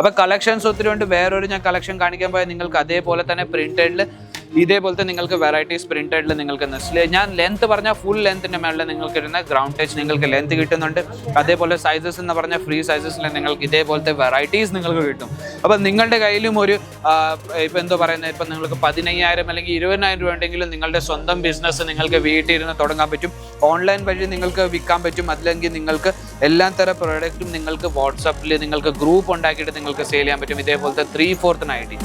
അപ്പോൾ കളക്ഷൻസ് ഒത്തിരി ഉണ്ട്. വേറൊരു ഞാൻ കളക്ഷൻ കാണിക്കാൻ പോയാൽ നിങ്ങൾക്ക് അതേപോലെ തന്നെ പ്രിന്റഡിൽ ഇതേപോലത്തെ നിങ്ങൾക്ക് വെറൈറ്റീസ് പ്രിന്റഡിൽ നിങ്ങൾക്ക് നെസ്ലെ ഞാൻ ലെങ്ത് പറഞ്ഞാൽ ഫുൾ ലെങ്ത്തിന്റെ മേളിൽ നിങ്ങൾക്ക് ഇരുന്ന ഗ്രൗണ്ട് ടച്ച് നിങ്ങൾക്ക് ലെങ്ത് കിട്ടുന്നുണ്ട്. അതേപോലെ സൈസസ് എന്ന് പറഞ്ഞാൽ ഫ്രീ സൈസസിൽ നിങ്ങൾക്ക് ഇതേപോലത്തെ വെറൈറ്റീസ് നിങ്ങൾക്ക് കിട്ടും. അപ്പം നിങ്ങളുടെ കയ്യിലും ഒരു ഇപ്പം എന്തോ പറയുന്നത് ഇപ്പം നിങ്ങൾക്ക് പതിനയ്യായിരം അല്ലെങ്കിൽ ഇരുപതിനായിരം രൂപ ഉണ്ടെങ്കിലും നിങ്ങളുടെ സ്വന്തം ബിസിനസ് നിങ്ങൾക്ക് വീട്ടിൽ ഇരുന്ന് തുടങ്ങാൻ പറ്റും. ഓൺലൈൻ വഴി നിങ്ങൾക്ക് വിൽക്കാൻ പറ്റും. അല്ലെങ്കിൽ നിങ്ങൾക്ക് എല്ലാ തരം പ്രോഡക്റ്റും നിങ്ങൾക്ക് വാട്സപ്പിൽ നിങ്ങൾക്ക് ഗ്രൂപ്പ് ഉണ്ടാക്കിയിട്ട് നിങ്ങൾക്ക് സെയിൽ ചെയ്യാൻ പറ്റും. ഇതേപോലത്തെ three fourth nighty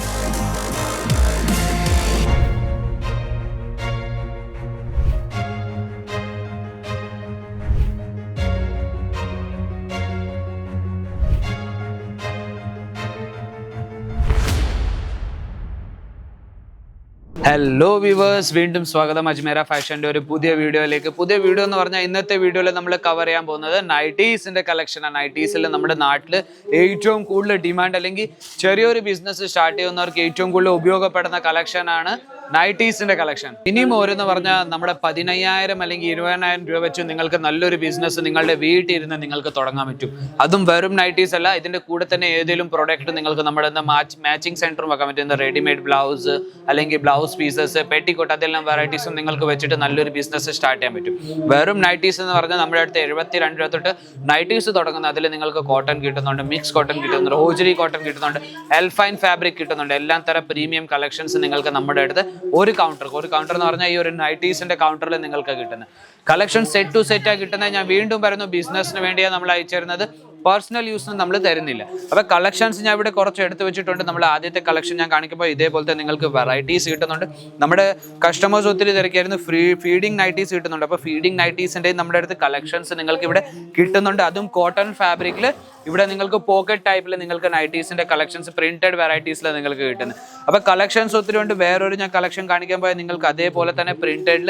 hello viewers വീണ്ടും സ്വാഗതം. അജ്മേര ഫാഷന്റെ ഒരു പുതിയ വീഡിയോയിലേക്ക്. പുതിയ വീഡിയോ എന്ന് പറഞ്ഞാൽ ഇന്നത്തെ വീഡിയോയിൽ നമ്മൾ കവർ ചെയ്യാൻ പോകുന്നത് നൈറ്റീസിന്റെ കളക്ഷനാണ് നൈറ്റീസിൽ നമ്മുടെ നാട്ടിൽ ഏറ്റവും കൂടുതൽ ഡിമാൻഡ് അല്ലെങ്കിൽ ചെറിയൊരു ബിസിനസ് സ്റ്റാർട്ട് ചെയ്യുന്നവർക്ക് ഏറ്റവും കൂടുതൽ ഉപയോഗപ്പെടുന്ന കളക്ഷനാണ് നൈറ്റീസിന്റെ കളക്ഷൻ. ഇനിയും ഓരോന്ന് പറഞ്ഞാൽ നമ്മുടെ പതിനയ്യായിരം അല്ലെങ്കിൽ ഇരുപതിനായിരം രൂപ വെച്ച് നിങ്ങൾക്ക് നല്ലൊരു ബിസിനസ് നിങ്ങളുടെ വീട്ടിൽ ഇരുന്ന് നിങ്ങൾക്ക് തുടങ്ങാൻ പറ്റും. അതും വെറും നൈറ്റീസ് അല്ല ഇതിന്റെ കൂടെ തന്നെ ഏതെങ്കിലും പ്രൊഡക്റ്റ് നിങ്ങൾക്ക് നമ്മുടെ മാച്ച് മാച്ചിങ് സെന്ററും വെക്കാൻ പറ്റും. റെഡിമെയ്ഡ് ബ്ലൗസ് അല്ലെങ്കിൽ ബ്ലൗസ് പീസസ് പെട്ടിക്കോട്ട് അതെല്ലാം വെറൈറ്റീസും നിങ്ങൾക്ക് വെച്ചിട്ട് നല്ലൊരു ബിസിനസ് സ്റ്റാർട്ട് ചെയ്യാൻ പറ്റും. വെറും നൈറ്റീസ് എന്ന് പറഞ്ഞാൽ നമ്മുടെ അടുത്ത് എഴുപത്തി രണ്ട് രൂപ തൊട്ട് നൈറ്റീസ് തുടങ്ങുന്ന അതിൽ നിങ്ങൾക്ക് കോട്ടൺ കിട്ടുന്നുണ്ട് മിക്സ് കോട്ടൺ കിട്ടുന്നുണ്ട് ഹോജറി കോട്ടൺ കിട്ടുന്നുണ്ട് എൽഫൈൻ ഫാബ്രിക് കിട്ടുന്നുണ്ട്. എല്ലാം തരം പ്രീമിയം കളക്ഷൻസ് നിങ്ങൾക്ക് നമ്മുടെ അടുത്ത് ഒരു കൗണ്ടർ ഒരു കൗണ്ടർ എന്ന് പറഞ്ഞാൽ ഈ ഒരു നൈറ്റീസിന്റെ കൗണ്ടറിൽ നിങ്ങൾക്ക് കിട്ടുന്നത് കളക്ഷൻ സെറ്റ് ടു സെറ്റ് ആയി കിട്ടുന്നത് ഞാൻ വീണ്ടും പറയുന്നു ബിസിനസ്സിന് വേണ്ടിയാണ് നമ്മൾ അയച്ചു തരുന്നത് പേഴ്സണൽ യൂസിന് നമ്മൾ തരുന്നില്ല. അപ്പൊ കളക്ഷൻസ് ഞാൻ ഇവിടെ കുറച്ച് എടുത്തു വെച്ചിട്ടുണ്ട്. നമ്മൾ ആദ്യത്തെ കളക്ഷൻ ഞാൻ കാണിക്കുമ്പോൾ ഇതേപോലത്തെ നിങ്ങൾക്ക് വെറൈറ്റീസ് കിട്ടുന്നുണ്ട്. നമ്മുടെ കസ്റ്റമേഴ്സ് ഒത്തിരി തിരക്കായിരുന്നു. ഫ്രീ ഫീഡിംഗ് നൈറ്റീസ് കിട്ടുന്നുണ്ട്. അപ്പോൾ ഫീഡിംഗ് നൈറ്റീസിന്റെയും നമ്മുടെ അടുത്ത് കളക്ഷൻസ് നിങ്ങൾക്ക് ഇവിടെ കിട്ടുന്നുണ്ട്. അതും കോട്ടൺ ഫാബ്രിക്കിൽ ഇവിടെ നിങ്ങൾക്ക് പോക്കറ്റ് ടൈപ്പിൽ നിങ്ങൾക്ക് നൈറ്റീസിന്റെ കളക്ഷൻസ് പ്രിന്റഡ് വെറൈറ്റീസിൽ നിങ്ങൾക്ക് കിട്ടുന്നത്. അപ്പോൾ കളക്ഷൻസ് ഒത്തിരി ഉണ്ട്. വേറൊരു ഞാൻ കളക്ഷൻ കാണിക്കാൻ പോയാൽ നിങ്ങൾക്ക് അതേപോലെ തന്നെ പ്രിന്റഡിൽ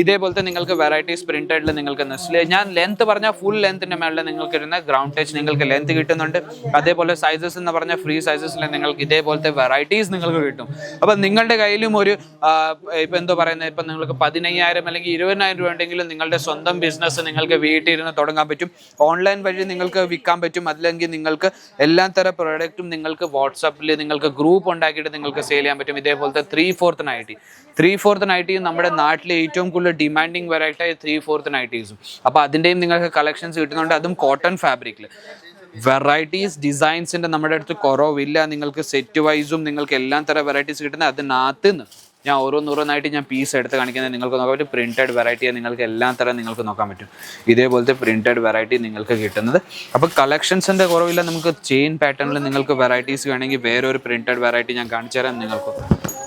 ഇതേപോലത്തെ നിങ്ങൾക്ക് വെറൈറ്റീസ് പ്രിന്റഡിൽ നിങ്ങൾക്ക് നെസ്ലെ ഞാൻ ലെങ്ത് പറഞ്ഞാൽ ഫുൾ ലെങ്ത്തിന്റെ മേളിൽ നിങ്ങൾക്ക് ഇരുന്ന ഗ്രൗണ്ട് ടച്ച് നിങ്ങൾക്ക് ലെങ്ത് കിട്ടുന്നുണ്ട്. അതേപോലെ സൈസസ് എന്ന് പറഞ്ഞാൽ ഫ്രീ സൈസസിൽ നിങ്ങൾക്ക് ഇതേപോലത്തെ വെറൈറ്റീസ് നിങ്ങൾക്ക് കിട്ടും. അപ്പം നിങ്ങളുടെ കയ്യിലും ഒരു ഇപ്പം എന്തോ പറയുന്നത് ഇപ്പം നിങ്ങൾക്ക് പതിനയ്യായിരം അല്ലെങ്കിൽ ഇരുപതിനായിരം രൂപ ഉണ്ടെങ്കിലും നിങ്ങളുടെ സ്വന്തം ബിസിനസ് നിങ്ങൾക്ക് വീട്ടിൽ ഇരുന്ന് തുടങ്ങാൻ പറ്റും. ഓൺലൈൻ വഴി നിങ്ങൾക്ക് വിൽക്കാൻ പറ്റും. അല്ലെങ്കിൽ നിങ്ങൾക്ക് എല്ലാ തരം പ്രോഡക്റ്റും നിങ്ങൾക്ക് വാട്സപ്പിൽ നിങ്ങൾക്ക് ഗ്രൂപ്പ് ഉണ്ടാക്കിയിട്ട് നിങ്ങൾക്ക് സെയിൽ ചെയ്യാൻ പറ്റും. ഇതേപോലത്തെ three fourth nighty three fourth nighty നമ്മുടെ നാട്ടിലെ ഏറ്റവും കൂടുതൽ ഡിമാൻഡിങ് വെറൈറ്റി ത്രീ ഫോർത്ത് നൈറ്റീസും അപ്പോൾ അതിന്റെയും നിങ്ങൾക്ക് കളക്ഷൻസ് കിട്ടുന്നുണ്ട്. അതും കോട്ടൺ ഫാബ്രിക്കിൽ വെറൈറ്റീസ് ഡിസൈൻസിന്റെ നമ്മുടെ അടുത്ത് കുറവില്ല. നിങ്ങൾക്ക് സെറ്റ് വൈസും നിങ്ങൾക്ക് എല്ലാം തരം വെറൈറ്റീസ് കിട്ടുന്നത് അതിനകത്ത് നിന്ന് ഞാൻ ഓരോന്നോരോന്നായിട്ട് ഞാൻ പീസ് എടുത്ത് കാണിക്കുന്നത് നിങ്ങൾക്ക് നോക്കാൻ പറ്റും പ്രിന്റഡ് വെറൈറ്റി നിങ്ങൾക്ക് എല്ലാ തരം നിങ്ങൾക്ക് നോക്കാൻ പറ്റും. ഇതേപോലത്തെ പ്രിന്റഡ് വെറൈറ്റി നിങ്ങൾക്ക് കിട്ടുന്നത്. അപ്പോൾ കളക്ഷൻസിന്റെ കുറവില്ല. നമുക്ക് ചെയിൻ പാറ്റേണിൽ നിങ്ങൾക്ക് വെറൈറ്റീസ് വേണമെങ്കിൽ വേറൊരു പ്രിന്റഡ് വെറൈറ്റി ഞാൻ കാണിച്ചു തരാം നിങ്ങൾക്ക്.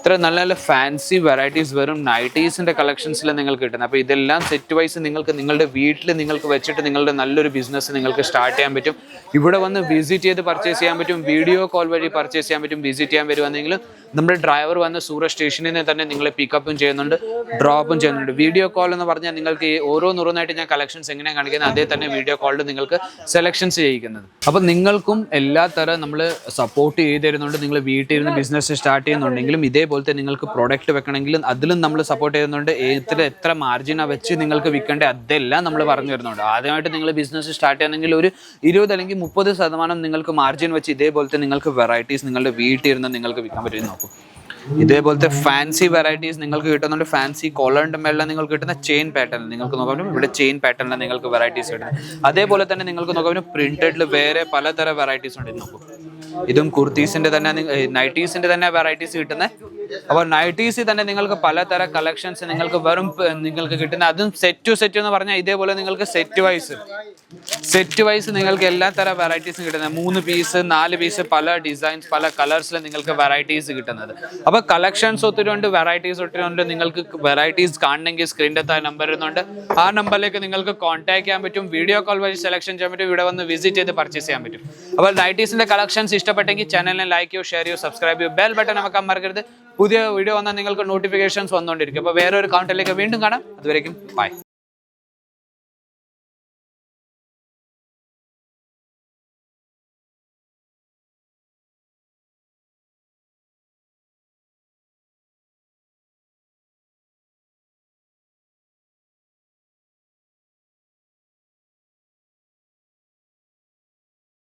ഇത്ര നല്ല നല്ല ഫാൻസി വെറൈറ്റീസ് വെറും നൈറ്റീസിന്റെ കളക്ഷൻസിൽ നിങ്ങൾക്ക് കിട്ടുന്നത്. അപ്പോൾ ഇതെല്ലാം സെറ്റ് വൈസ് നിങ്ങൾക്ക് നിങ്ങളുടെ വീട്ടിൽ നിങ്ങൾക്ക് വെച്ചിട്ട് നിങ്ങളുടെ നല്ലൊരു ബിസിനസ് നിങ്ങൾക്ക് സ്റ്റാർട്ട് ചെയ്യാൻ പറ്റും. ഇവിടെ വന്ന് വിസിറ്റ് ചെയ്ത് പർച്ചേസ് ചെയ്യാൻ പറ്റും. വീഡിയോ കോൾ വഴി പർച്ചേസ് ചെയ്യാൻ പറ്റും. വിസിറ്റ് ചെയ്യാൻ വരുവാണെങ്കിൽ നമ്മുടെ ഡ്രൈവർ വന്ന് സൂറത്ത് സ്റ്റേഷനിൽ നിന്ന് തന്നെ നിങ്ങളെ പിക്കപ്പും ചെയ്യുന്നുണ്ട് ഡ്രോപ്പും ചെയ്യുന്നുണ്ട്. വീഡിയോ കോൾ എന്ന് പറഞ്ഞാൽ നിങ്ങൾക്ക് ഈ നുറുന്നായിട്ട് ഞാൻ കളക്ഷൻസ് എങ്ങനെ കാണിക്കുന്നത് അതേ തന്നെ വീഡിയോ കോളിൽ നിങ്ങൾക്ക് സെലക്ഷൻസ് ചെയ്യിക്കുന്നത്. അപ്പം നിങ്ങൾക്കും എല്ലാ തരം നമ്മൾ സപ്പോർട്ട് ചെയ്ത് തരുന്നുണ്ട് നിങ്ങൾ വീട്ടിൽ ഇരുന്ന് ബിസിനസ് സ്റ്റാർട്ട് ചെയ്യുന്നുണ്ടെങ്കിലും ഇതേപോലത്തെ നിങ്ങൾക്ക് പ്രോഡക്റ്റ് വെക്കണമെങ്കിലും അതിലും നമ്മൾ സപ്പോർട്ട് ചെയ്യുന്നുണ്ട്. എത്ര എത്ര മാർജിനാണ് വെച്ച് നിങ്ങൾക്ക് വിൽക്കേണ്ടത് അതെല്ലാം നമ്മൾ പറഞ്ഞു തരുന്നുണ്ട്. ആദ്യമായിട്ട് നിങ്ങൾ ബിസിനസ് സ്റ്റാർട്ട് ചെയ്യുന്നെങ്കിൽ ഒരു ഇരുപത് അല്ലെങ്കിൽ മുപ്പത് ശതമാനം നിങ്ങൾക്ക് മാർജിൻ വെച്ച് ഇതേപോലത്തെ നിങ്ങൾക്ക് വെറൈറ്റീസ് നിങ്ങളുടെ വീട്ടിൽ ഇരുന്ന് നിങ്ങൾക്ക് വിൽക്കാൻ പറ്റും. നോക്കും. ഇതേപോലത്തെ ഫാൻസി വെറൈറ്റീസ് നിങ്ങൾക്ക് കിട്ടുന്നുണ്ട്. ഫാൻസി കോളറിന്റെ മേളിൽ നിങ്ങൾക്ക് കിട്ടുന്ന ചെയിൻ പാറ്റേൺ നിങ്ങൾക്ക് നോക്കാൻ ഇവിടെ ചെയിൻ പാറ്റേണിൽ നിങ്ങൾക്ക് വെറൈറ്റീസ് കിട്ടുന്നത്. അതേപോലെ തന്നെ നിങ്ങൾക്ക് നോക്കാൻ പ്രിന്റഡിൽ വേറെ പലതരം വെറൈറ്റീസ് ഉണ്ട്. നോക്കൂ. ഇതും കുർത്തീസിന്റെ തന്നെ നൈറ്റീസിന്റെ തന്നെ വെറൈറ്റീസ് കിട്ടുന്നത് അപ്പോൾ നൈറ്റീസിൽ തന്നെ നിങ്ങൾക്ക് പലതരം കളക്ഷൻസ് നിങ്ങൾക്ക് വെറും നിങ്ങൾക്ക് കിട്ടുന്ന. അതും സെറ്റ് ടു സെറ്റ് എന്ന് പറഞ്ഞാൽ ഇതേപോലെ നിങ്ങൾക്ക് സെറ്റ് വൈസ് സെറ്റ് വൈസ് നിങ്ങൾക്ക് എല്ലാ തരം വെറൈറ്റീസും കിട്ടുന്നത്. മൂന്ന് പീസ് നാല് പീസ് പല ഡിസൈൻസ് പല കളേഴ്സിൽ നിങ്ങൾക്ക് വെറൈറ്റീസ് കിട്ടുന്നത്. അപ്പോൾ കളക്ഷൻസ് ഒത്തിരി ഉണ്ട് വെറൈറ്റീസ് ഒത്തിരി ഉണ്ട് നിങ്ങൾക്ക് വെറൈറ്റീസ് കാണണമെങ്കിൽ സ്ക്രീനിന്റെ താഴെ നമ്പർ ഇരുന്നുണ്ട് ആ നമ്പറിലേക്ക് നിങ്ങൾക്ക് കോൺടാക്ട് ചെയ്യാൻ പറ്റും. വീഡിയോ കോൾ വഴി സെലക്ഷൻ ചെയ്യാൻ പറ്റും. ഇവിടെ വന്ന് വിസിറ്റ് ചെയ്ത് പർച്ചേസ് ചെയ്യാൻ പറ്റും. അപ്പോൾ നൈറ്റീസിന്റെ കളക്ഷൻസ് ഇഷ്ടപ്പെട്ടെങ്കിൽ ചാനലിനെ ലൈക്ക് ചെയ്യൂ ഷെയർ ചെയ്യൂ സബ്സ്ക്രൈബ് ചെയ്യൂ. ബെൽ ബട്ടൺ നമുക്ക് മറക്കരുത്. പുതിയ വീഡിയോ വന്നാൽ നിങ്ങൾക്ക് നോട്ടിഫിക്കേഷൻസ് വന്നുകൊണ്ടിരിക്കും. അപ്പോൾ വേറെ ഒരു വീണ്ടും കാണാം. അതുവരേക്കും ബൈ